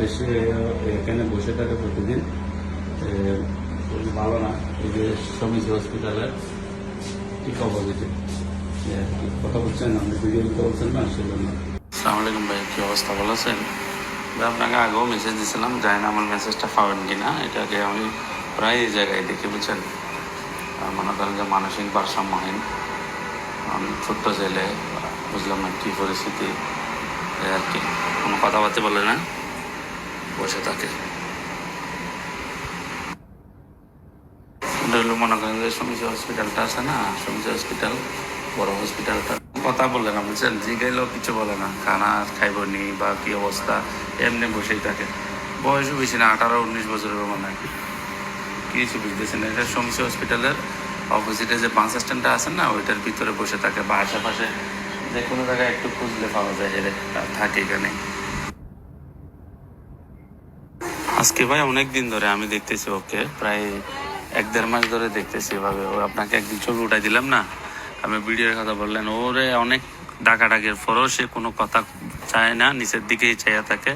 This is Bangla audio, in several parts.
বেশি এখানে বসে থাকে প্রতিদিন। ভালো না। এই যে সমীচি হসপিটালের ঠিক অপোজিটে কথা বলছেন আপনি ভিডিও দিতে বলছেন না, সেজন্য। আসসালামু আলাইকুম ভাই, কি অবস্থা, ভালো আছেন? আপনাকে আগেও মেসেজ দিয়েছিলাম জানি না আমার মেসেজটা পাবেন কিনা। এটাকে আমি প্রায় এই জায়গায় দেখি, বুঝছেন? মনে করেন যে মানসিক ভারসাম্যহীন। ছোট্ট ছেলে, বুঝলাম না কী পরিস্থিতি। আর কি, কোনো কথাবার্তা বলে না? বসে হলো মনে যে হসপিটালটা আছে না হসপিটাল, বড় হসপিটালটা। কথা বলে না, বুঝছেন? জিগাইলেও কিছু বলে না। খানা খাইব নি বা কি অবস্থা, এমনি বসেই থাকে। বয়সও বেশি না, আঠারো, উনিশ বছরের মনে হয়। কিছু বুঝতেছে না, এটা সমিতি হসপিটালের অপোজিটে যে বাস স্ট্যান্ডটা আছে না, ওইটার ভিতরে বসে থাকে। বা আশেপাশে যে কোনো জায়গায় একটু খুঁজলে পাওয়া যায় যে থাকে এখানে। আজকে ভাই অনেক দিন ধরে আমি দেখতেছি ওকে, প্রায় এক দেড় মাস ধরে দেখতেছি এভাবে। ও আপনাকে একদিন ছবি উঠাই দিলাম না? আমি ভিডিওর কথা বললেন, ওরে অনেক ডাকাডাকির পরও সে কোনো কথা চায় না, নিচের দিকেই চাইয়া থাকে,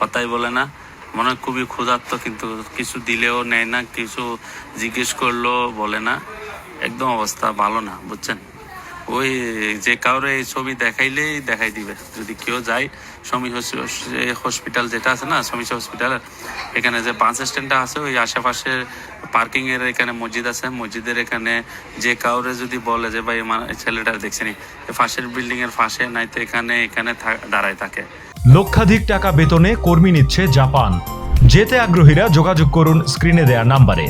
কথাই বলে না। মনে হয় খুবই ক্ষুধার্ত, কিন্তু কিছু দিলেও নেয় না, কিছু জিজ্ঞেস করলেও বলে না। একদম অবস্থা ভালো না, বুঝছেন? ওই যে কাউরে এই ছবি দেখাইলেই দেখাই দিবে। যদি কেউ যায় সমী হসপিটাল যেটা আছে না সমী হসপিটাল এখানে যে বাস স্ট্যান্ডটা আছে, ওই আশেপাশে পার্কিং এর এখানে মসজিদ আছে। মসজিদের এখানে যে কাউরে যদি বলে যে, ভাই ছেলেটা দেখছেনি ফাঁসের বিল্ডিং এর ফাঁসে নাই তো এখানে এখানে দাঁড়ায় থাকে। লক্ষাধিক টাকা বেতনে কর্মী নিচ্ছে জাপান। যেতে আগ্রহীরা যোগাযোগ করুন স্ক্রিনে দেয়া নাম্বারে।